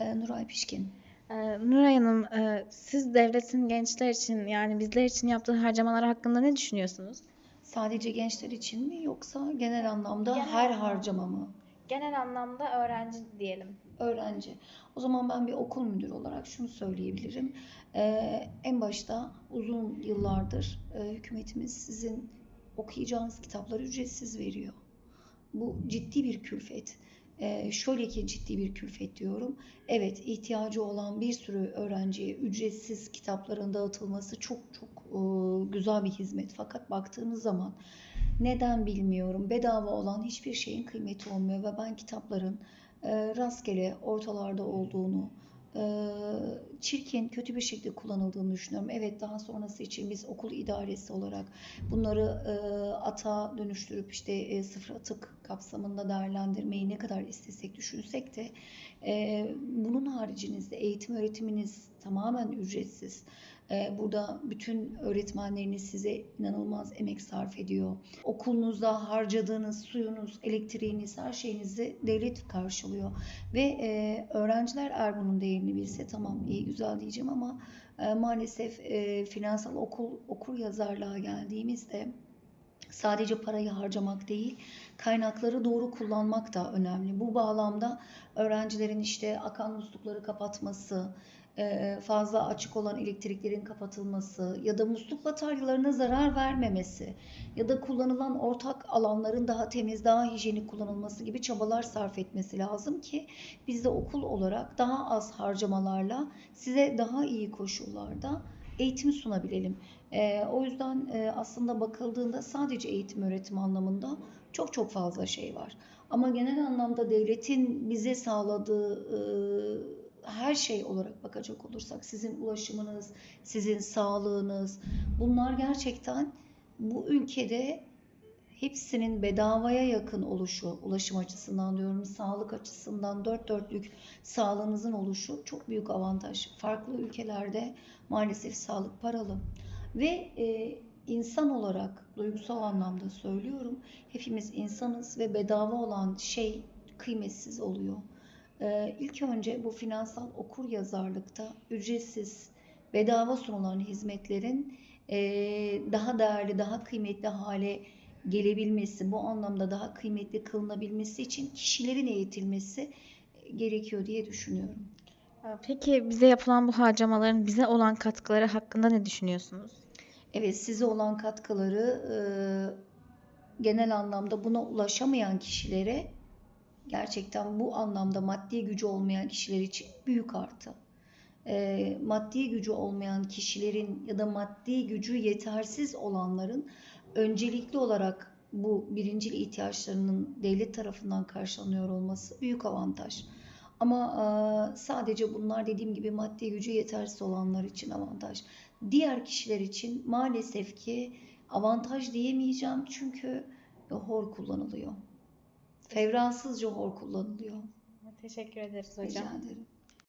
Ee, Nuray Pişkin. Ee, Nuray Hanım, e, siz devletin gençler için yani bizler için yaptığı harcamalar hakkında ne düşünüyorsunuz? Sadece gençler için mi yoksa genel anlamda Genel her anlamda. harcama mı? Genel anlamda öğrenci diyelim. Öğrenci. O zaman ben bir okul müdürü olarak şunu söyleyebilirim. Ee, en başta uzun yıllardır e, hükümetimiz sizin okuyacağınız kitapları ücretsiz veriyor. Bu ciddi bir külfet. Ee, şöyle ki ciddi bir külfet diyorum. Evet ihtiyacı olan bir sürü öğrenciye ücretsiz kitapların dağıtılması çok çok e, güzel bir hizmet. Fakat baktığımız zaman neden bilmiyorum bedava olan hiçbir şeyin kıymeti olmuyor ve ben kitapların e, rastgele ortalarda olduğunu, e, çirkin, kötü bir şekilde kullanıldığını düşünüyorum. Evet daha sonrası için biz okul idaresi olarak bunları e, ata dönüştürüp işte e, sıfır atık kapsamında değerlendirmeyi ne kadar istesek düşünsek de e, bunun haricinizde eğitim öğretiminiz tamamen ücretsiz. E, Burada bütün öğretmenleriniz size inanılmaz emek sarf ediyor. Okulunuzda harcadığınız suyunuz, elektriğiniz, her şeyinizi devlet karşılıyor. Ve e, öğrenciler eğer bunun değerini bilse tamam iyi güzel diyeceğim ama e, maalesef e, finansal okul okur yazarlığa geldiğimizde sadece parayı harcamak değil, kaynakları doğru kullanmak da önemli. Bu bağlamda öğrencilerin işte akan muslukları kapatması, fazla açık olan elektriklerin kapatılması ya da musluk bataryalarına zarar vermemesi ya da kullanılan ortak alanların daha temiz, daha hijyenik kullanılması gibi çabalar sarf etmesi lazım ki biz de okul olarak daha az harcamalarla size daha iyi koşullarda eğitim sunabilelim. O yüzden aslında bakıldığında sadece eğitim öğretim anlamında çok çok fazla şey var. Ama genel anlamda devletin bize sağladığı her şey olarak bakacak olursak sizin ulaşımınız, sizin sağlığınız bunlar gerçekten bu ülkede hepsinin bedavaya yakın oluşu, ulaşım açısından diyorum, sağlık açısından dört dörtlük sağlığınızın oluşu çok büyük avantaj. Farklı ülkelerde maalesef sağlık paralı ve e, insan olarak duygusal anlamda söylüyorum, hepimiz insanız ve bedava olan şey kıymetsiz oluyor. Ee, ilk önce bu finansal okur yazarlıkta ücretsiz, bedava sunulan hizmetlerin e, daha değerli, daha kıymetli hale gelebilmesi, bu anlamda daha kıymetli kılınabilmesi için kişilerin eğitilmesi gerekiyor diye düşünüyorum. Ee, Peki bize yapılan bu harcamaların bize olan katkıları hakkında ne düşünüyorsunuz? Evet, size olan katkıları e, genel anlamda buna ulaşamayan kişilere gerçekten bu anlamda maddi gücü olmayan kişiler için büyük artı. E, maddi gücü olmayan kişilerin ya da maddi gücü yetersiz olanların öncelikli olarak bu birincil ihtiyaçlarının devlet tarafından karşılanıyor olması büyük avantaj. Ama e, sadece bunlar dediğim gibi maddi gücü yetersiz olanlar için avantaj. Diğer kişiler için maalesef ki avantaj diyemeyeceğim çünkü hor kullanılıyor. Fevransızca hor kullanılıyor. Teşekkür ederiz Rica ederim.